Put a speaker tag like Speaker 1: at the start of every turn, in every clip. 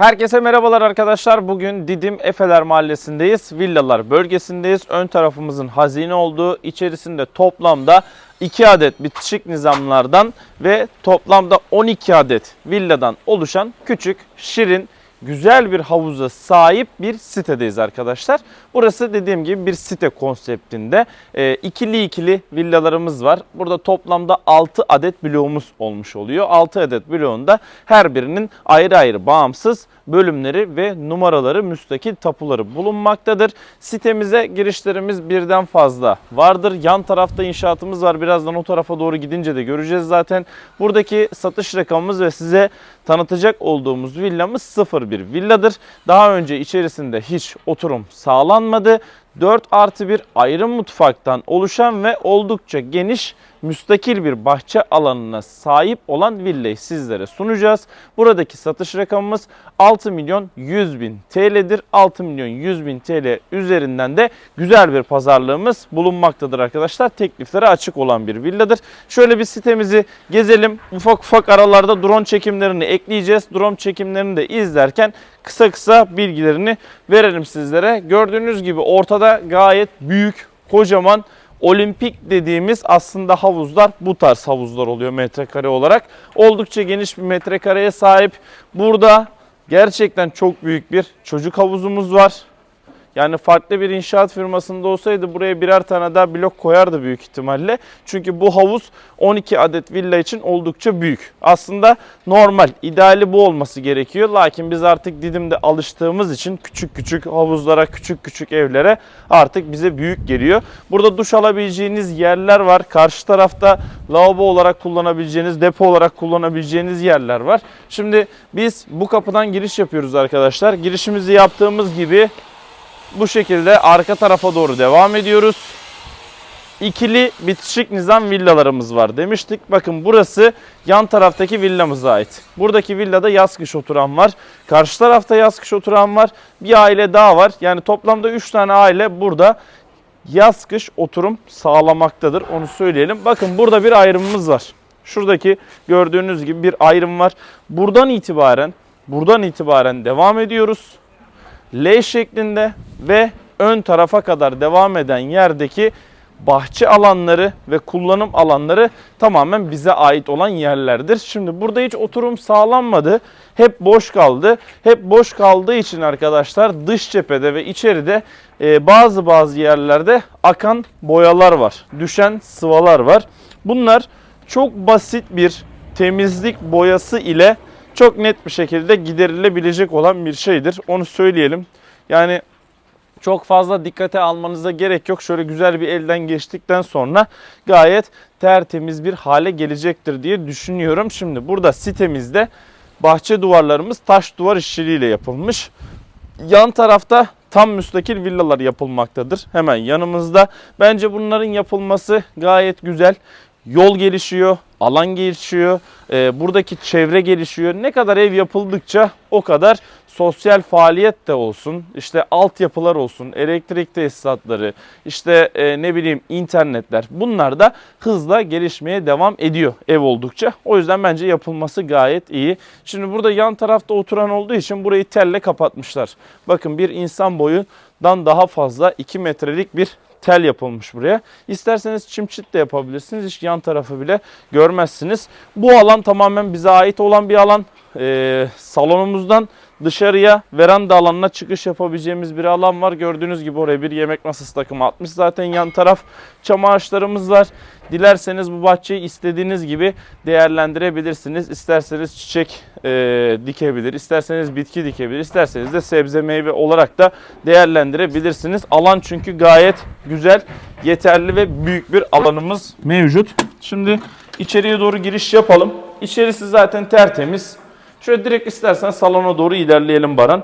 Speaker 1: Herkese merhabalar arkadaşlar. Bugün Didim Efeler Mahallesi'ndeyiz. Villalar bölgesindeyiz. Ön tarafımızın hazine olduğu, içerisinde toplamda 2 adet bitişik nizamlardan ve toplamda 12 adet villadan oluşan küçük, şirin, güzel bir havuza sahip bir sitedeyiz arkadaşlar. Burası dediğim gibi bir site konseptinde. E, ikili ikili villalarımız var. Burada toplamda 6 adet bloğumuz olmuş oluyor. 6 adet bloğunda her birinin ayrı ayrı bağımsız bölümleri ve numaraları müstakil tapuları bulunmaktadır. Sitemize girişlerimiz birden fazla vardır. Yan tarafta inşaatımız var. Birazdan o tarafa doğru gidince de göreceğiz zaten. Buradaki satış rakamımız ve size tanıtacak olduğumuz villamız sıfır bir villadır. Daha önce içerisinde hiç oturum sağlanmadı. 4 artı bir ayrı mutfaktan oluşan ve oldukça geniş müstakil bir bahçe alanına sahip olan villayı sizlere sunacağız. Buradaki satış rakamımız 6 milyon 100 bin TL'dir. 6 milyon 100 bin TL üzerinden de güzel bir pazarlığımız bulunmaktadır arkadaşlar. Tekliflere açık olan bir villadır. Şöyle bir sitemizi gezelim. Ufak ufak aralarda drone çekimlerini ekleyeceğiz. Drone çekimlerini de izlerken kısa kısa bilgilerini verelim sizlere. Gördüğünüz gibi ortada gayet büyük, kocaman olimpik dediğimiz aslında havuzlar bu tarz havuzlar oluyor metrekare olarak. Oldukça geniş bir metrekareye sahip. Burada gerçekten çok büyük bir çocuk havuzumuz var. Yani farklı bir inşaat firmasında olsaydı buraya birer tane daha blok koyardı büyük ihtimalle. Çünkü bu havuz 12 adet villa için oldukça büyük. Aslında normal, ideali bu olması gerekiyor. Lakin biz artık Didim'de alıştığımız için küçük küçük havuzlara, küçük küçük evlere artık bize büyük geliyor. Burada duş alabileceğiniz yerler var. Karşı tarafta lavabo olarak kullanabileceğiniz, depo olarak kullanabileceğiniz yerler var. Şimdi biz bu kapıdan giriş yapıyoruz arkadaşlar. Girişimizi yaptığımız gibi bu şekilde arka tarafa doğru devam ediyoruz. İkili bitişik nizam villalarımız var demiştik. Bakın burası yan taraftaki villamıza ait. Buradaki villada yaz kış oturan var. Karşı tarafta yaz kış oturan var. Bir aile daha var. Yani toplamda 3 tane aile burada yaz kış oturum sağlamaktadır. Onu söyleyelim. Bakın burada bir ayrımımız var. Şuradaki gördüğünüz gibi bir ayrım var. Buradan itibaren buradan itibaren devam ediyoruz. L şeklinde ve ön tarafa kadar devam eden yerdeki bahçe alanları ve kullanım alanları tamamen bize ait olan yerlerdir. Şimdi burada hiç oturum sağlanmadı. Hep boş kaldı. Hep boş kaldığı için arkadaşlar dış cephede ve içeride e, bazı bazı yerlerde akan boyalar var. Düşen sıvalar var. Bunlar çok basit bir temizlik boyası ile çok net bir şekilde giderilebilecek olan bir şeydir. Onu söyleyelim. Yani çok fazla dikkate almanıza gerek yok. Şöyle güzel bir elden geçtikten sonra gayet tertemiz bir hale gelecektir diye düşünüyorum. Şimdi burada sitemizde bahçe duvarlarımız taş duvar işçiliğiyle yapılmış. Yan tarafta tam müstakil villalar yapılmaktadır. Hemen yanımızda. Bence bunların yapılması gayet güzel. Yol gelişiyor, alan gelişiyor, e, buradaki çevre gelişiyor. Ne kadar ev yapıldıkça o kadar sosyal faaliyet de olsun, işte altyapılar olsun, elektrik tesisatları, işte e, ne bileyim internetler bunlar da hızla gelişmeye devam ediyor ev oldukça. O yüzden bence yapılması gayet iyi. Şimdi burada yan tarafta oturan olduğu için burayı telle kapatmışlar. Bakın bir insan boyundan daha fazla 2 metrelik bir tel yapılmış buraya. İsterseniz çim çit de yapabilirsiniz. Hiç yan tarafı bile görmezsiniz. Bu alan tamamen bize ait olan bir alan. Ee, salonumuzdan dışarıya veranda alanına çıkış yapabileceğimiz bir alan var. Gördüğünüz gibi oraya bir yemek masası takımı atmış. Zaten yan taraf çam ağaçlarımız var. Dilerseniz bu bahçeyi istediğiniz gibi değerlendirebilirsiniz. İsterseniz çiçek e, dikebilir, isterseniz bitki dikebilir, isterseniz de sebze meyve olarak da değerlendirebilirsiniz. Alan çünkü gayet güzel, yeterli ve büyük bir alanımız mevcut. Şimdi içeriye doğru giriş yapalım. İçerisi zaten tertemiz. Şöyle direkt istersen salona doğru ilerleyelim Baran.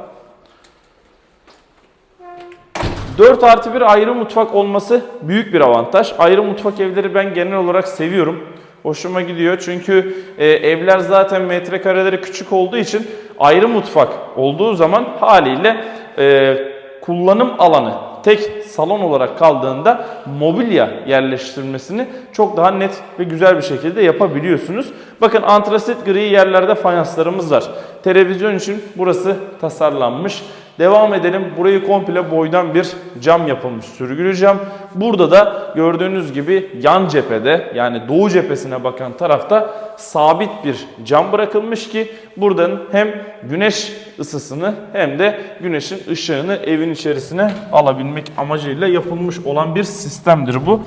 Speaker 1: 4 artı bir ayrı mutfak olması büyük bir avantaj. Ayrı mutfak evleri ben genel olarak seviyorum. Hoşuma gidiyor çünkü e, evler zaten metrekareleri küçük olduğu için ayrı mutfak olduğu zaman haliyle e, kullanım alanı tek salon olarak kaldığında mobilya yerleştirmesini çok daha net ve güzel bir şekilde yapabiliyorsunuz. Bakın antrasit gri yerlerde fayanslarımız var. televizyon için burası tasarlanmış. Devam edelim. Burayı komple boydan bir cam yapılmış sürgülü cam. Burada da gördüğünüz gibi yan cephede yani doğu cephesine bakan tarafta sabit bir cam bırakılmış ki buradan hem güneş ısısını hem de güneşin ışığını evin içerisine alabilmek amacıyla yapılmış olan bir sistemdir bu.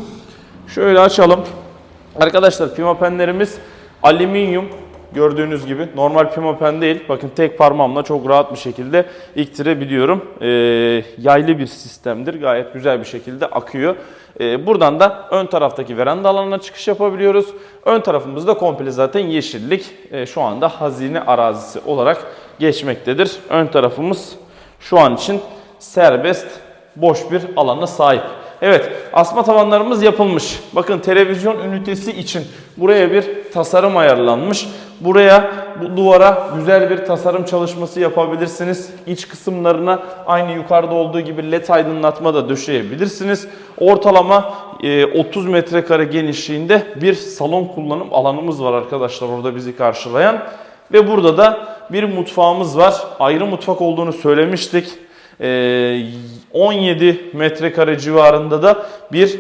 Speaker 1: Şöyle açalım. Arkadaşlar pimapenlerimiz alüminyum gördüğünüz gibi normal pimapen değil. Bakın tek parmağımla çok rahat bir şekilde iktirebiliyorum. Ee, yaylı bir sistemdir. Gayet güzel bir şekilde akıyor. Ee, buradan da ön taraftaki veranda alanına çıkış yapabiliyoruz. Ön tarafımızda komple zaten yeşillik. Ee, şu anda hazine arazisi olarak geçmektedir. Ön tarafımız şu an için serbest boş bir alana sahip. Evet, asma tavanlarımız yapılmış. Bakın televizyon ünitesi için buraya bir tasarım ayarlanmış. Buraya bu duvara güzel bir tasarım çalışması yapabilirsiniz. İç kısımlarına aynı yukarıda olduğu gibi led aydınlatma da döşeyebilirsiniz. Ortalama e, 30 metrekare genişliğinde bir salon kullanım alanımız var arkadaşlar orada bizi karşılayan. Ve burada da bir mutfağımız var. Ayrı mutfak olduğunu söylemiştik. Ee, 17 metrekare civarında da bir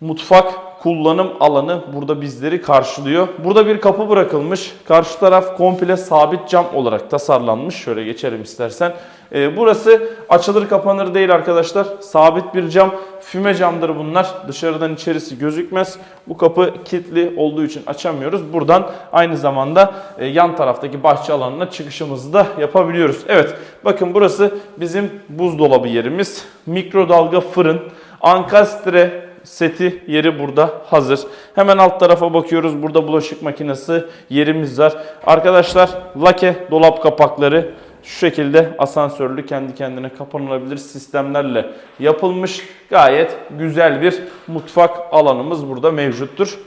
Speaker 1: mutfak kullanım alanı burada bizleri karşılıyor. Burada bir kapı bırakılmış. Karşı taraf komple sabit cam olarak tasarlanmış. Şöyle geçelim istersen. Ee, burası açılır kapanır değil arkadaşlar. Sabit bir cam. Füme camdır bunlar. Dışarıdan içerisi gözükmez. Bu kapı kilitli olduğu için açamıyoruz. Buradan aynı zamanda e, yan taraftaki bahçe alanına çıkışımızı da yapabiliyoruz. Evet bakın burası bizim buzdolabı yerimiz. Mikrodalga fırın. Ankastre seti yeri burada hazır. Hemen alt tarafa bakıyoruz. Burada bulaşık makinesi yerimiz var. Arkadaşlar lake dolap kapakları şu şekilde asansörlü kendi kendine kapanılabilir sistemlerle yapılmış. Gayet güzel bir mutfak alanımız burada mevcuttur.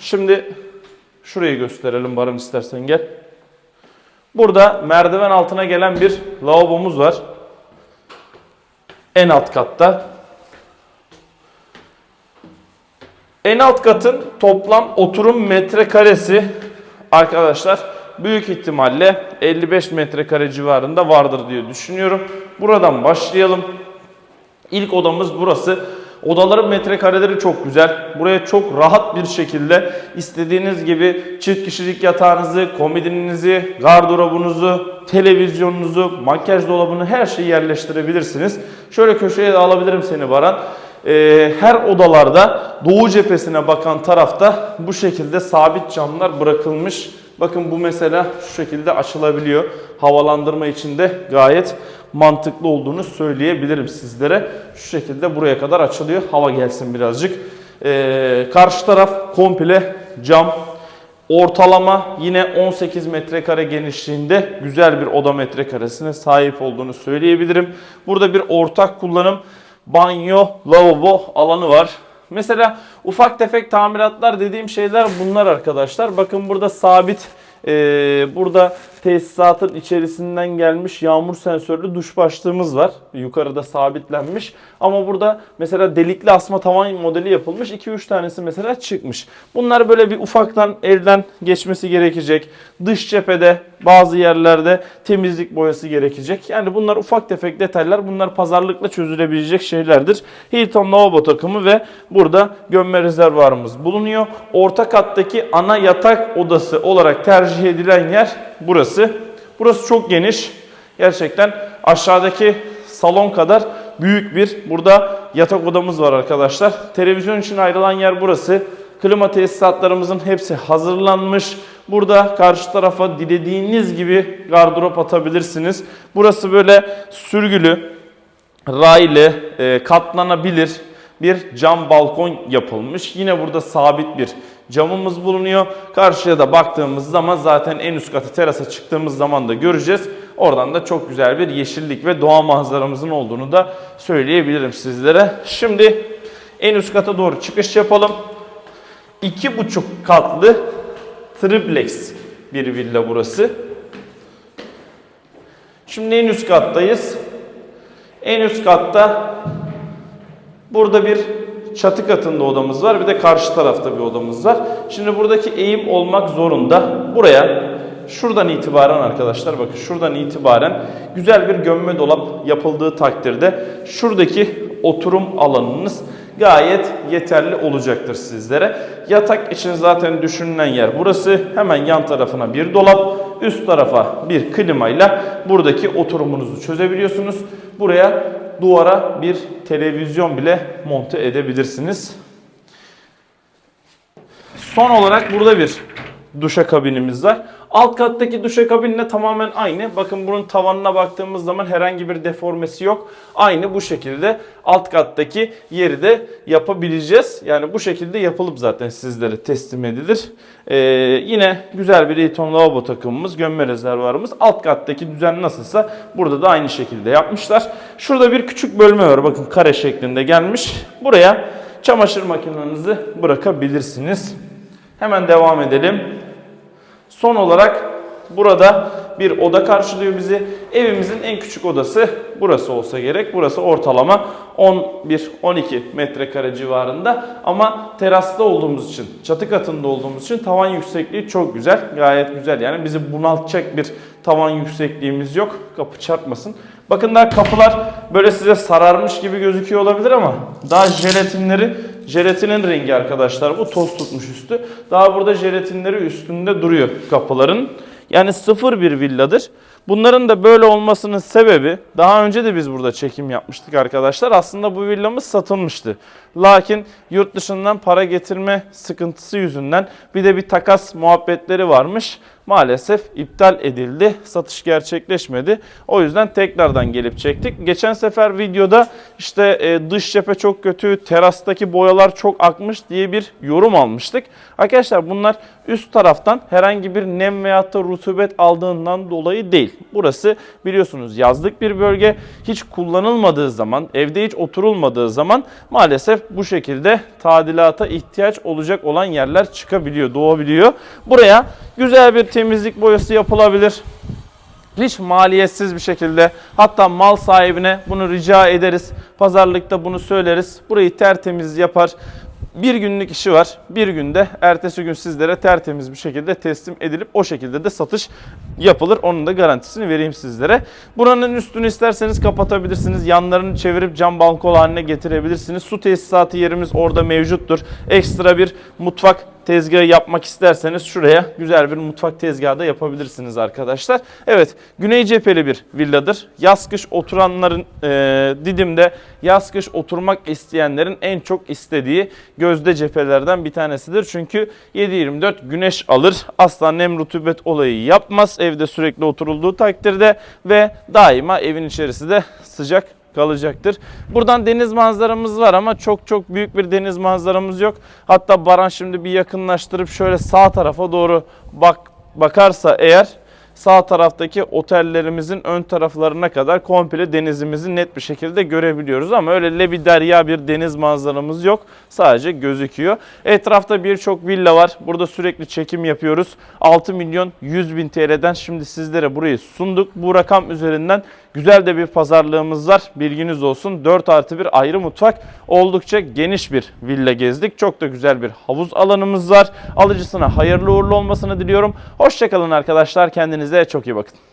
Speaker 1: Şimdi şurayı gösterelim Baran istersen gel. Burada merdiven altına gelen bir lavabomuz var. En alt katta. En alt katın toplam oturum metrekaresi arkadaşlar büyük ihtimalle 55 metrekare civarında vardır diye düşünüyorum. Buradan başlayalım. İlk odamız burası. Odaların metrekareleri çok güzel. Buraya çok rahat bir şekilde istediğiniz gibi çift kişilik yatağınızı, komodininizi, gardırobunuzu, televizyonunuzu, makyaj dolabını her şeyi yerleştirebilirsiniz. Şöyle köşeye de alabilirim seni Baran. Ee, her odalarda doğu cephesine bakan tarafta bu şekilde sabit camlar bırakılmış. Bakın bu mesela şu şekilde açılabiliyor. Havalandırma için de gayet mantıklı olduğunu söyleyebilirim sizlere. Şu şekilde buraya kadar açılıyor. Hava gelsin birazcık. Ee, karşı taraf komple cam. Ortalama yine 18 metrekare genişliğinde güzel bir oda metrekaresine sahip olduğunu söyleyebilirim. Burada bir ortak kullanım banyo, lavabo alanı var. Mesela ufak tefek tamiratlar dediğim şeyler bunlar arkadaşlar. Bakın burada sabit e, burada tesisatın içerisinden gelmiş yağmur sensörlü duş başlığımız var. Yukarıda sabitlenmiş. Ama burada mesela delikli asma tavan modeli yapılmış. 2-3 tanesi mesela çıkmış. Bunlar böyle bir ufaktan elden geçmesi gerekecek. Dış cephede bazı yerlerde temizlik boyası gerekecek. Yani bunlar ufak tefek detaylar. Bunlar pazarlıkla çözülebilecek şeylerdir. Hilton lavabo takımı ve burada gömme rezervuarımız bulunuyor. Orta kattaki ana yatak odası olarak tercih edilen yer burası. Burası çok geniş. Gerçekten aşağıdaki salon kadar büyük bir burada yatak odamız var arkadaşlar. Televizyon için ayrılan yer burası. Klima tesisatlarımızın hepsi hazırlanmış. Burada karşı tarafa dilediğiniz gibi gardırop atabilirsiniz. Burası böyle sürgülü, raylı, e, katlanabilir bir cam balkon yapılmış. Yine burada sabit bir camımız bulunuyor. Karşıya da baktığımız zaman zaten en üst katı terasa çıktığımız zaman da göreceğiz. Oradan da çok güzel bir yeşillik ve doğa manzaramızın olduğunu da söyleyebilirim sizlere. Şimdi en üst kata doğru çıkış yapalım. İki buçuk katlı triplex bir villa burası. Şimdi en üst kattayız. En üst katta burada bir çatı katında odamız var. Bir de karşı tarafta bir odamız var. Şimdi buradaki eğim olmak zorunda. Buraya şuradan itibaren arkadaşlar bakın şuradan itibaren güzel bir gömme dolap yapıldığı takdirde şuradaki oturum alanınız gayet yeterli olacaktır sizlere. Yatak için zaten düşünülen yer burası. Hemen yan tarafına bir dolap, üst tarafa bir klimayla buradaki oturumunuzu çözebiliyorsunuz. Buraya duvara bir televizyon bile monte edebilirsiniz. Son olarak burada bir duşakabinimiz var. Alt kattaki duşakabinle tamamen aynı. Bakın bunun tavanına baktığımız zaman herhangi bir deformesi yok. Aynı bu şekilde alt kattaki yeri de yapabileceğiz. Yani bu şekilde yapılıp zaten sizlere teslim edilir. Ee, yine güzel bir Eton lavabo takımımız, gömme rezervuarımız. Alt kattaki düzen nasılsa burada da aynı şekilde yapmışlar. Şurada bir küçük bölme var. Bakın kare şeklinde gelmiş. Buraya çamaşır makinenizi bırakabilirsiniz. Hemen devam edelim. Son olarak burada bir oda karşılıyor bizi. Evimizin en küçük odası burası olsa gerek. Burası ortalama 11-12 metrekare civarında. Ama terasta olduğumuz için, çatı katında olduğumuz için tavan yüksekliği çok güzel. Gayet güzel yani bizi bunaltacak bir tavan yüksekliğimiz yok. Kapı çarpmasın. Bakın daha kapılar böyle size sararmış gibi gözüküyor olabilir ama daha jelatinleri jelatinin rengi arkadaşlar bu toz tutmuş üstü. Daha burada jelatinleri üstünde duruyor kapıların. Yani sıfır bir villadır. Bunların da böyle olmasının sebebi daha önce de biz burada çekim yapmıştık arkadaşlar. Aslında bu villamız satılmıştı. Lakin yurt dışından para getirme sıkıntısı yüzünden bir de bir takas muhabbetleri varmış. Maalesef iptal edildi. Satış gerçekleşmedi. O yüzden tekrardan gelip çektik. Geçen sefer videoda işte e, dış cephe çok kötü, terastaki boyalar çok akmış diye bir yorum almıştık. Arkadaşlar bunlar üst taraftan herhangi bir nem veyahut da rutubet aldığından dolayı değil. Burası biliyorsunuz yazlık bir bölge. Hiç kullanılmadığı zaman, evde hiç oturulmadığı zaman maalesef bu şekilde tadilata ihtiyaç olacak olan yerler çıkabiliyor, doğabiliyor. Buraya güzel bir temizlik boyası yapılabilir. Hiç maliyetsiz bir şekilde hatta mal sahibine bunu rica ederiz. Pazarlıkta bunu söyleriz. Burayı tertemiz yapar. Bir günlük işi var. Bir günde ertesi gün sizlere tertemiz bir şekilde teslim edilip o şekilde de satış yapılır. Onun da garantisini vereyim sizlere. Buranın üstünü isterseniz kapatabilirsiniz. Yanlarını çevirip cam balkon haline getirebilirsiniz. Su tesisatı yerimiz orada mevcuttur. Ekstra bir mutfak tezgahı yapmak isterseniz şuraya güzel bir mutfak tezgahı da yapabilirsiniz arkadaşlar. Evet güney cepheli bir villadır. Yaz kış oturanların e, Didim'de yaz kış oturmak isteyenlerin en çok istediği gözde cephelerden bir tanesidir. Çünkü 7-24 güneş alır. Asla nem rutubet olayı yapmaz. Evde sürekli oturulduğu takdirde ve daima evin içerisi de sıcak kalacaktır. Buradan deniz manzaramız var ama çok çok büyük bir deniz manzaramız yok. Hatta Baran şimdi bir yakınlaştırıp şöyle sağ tarafa doğru bak bakarsa eğer sağ taraftaki otellerimizin ön taraflarına kadar komple denizimizi net bir şekilde görebiliyoruz. Ama öyle lebi derya bir deniz manzaramız yok. Sadece gözüküyor. Etrafta birçok villa var. Burada sürekli çekim yapıyoruz. 6 milyon 100 bin TL'den şimdi sizlere burayı sunduk. Bu rakam üzerinden güzel de bir pazarlığımız var. Bilginiz olsun. 4 artı bir ayrı mutfak. Oldukça geniş bir villa gezdik. Çok da güzel bir havuz alanımız var. Alıcısına hayırlı uğurlu olmasını diliyorum. Hoşçakalın arkadaşlar. Kendinize çok iyi bakın.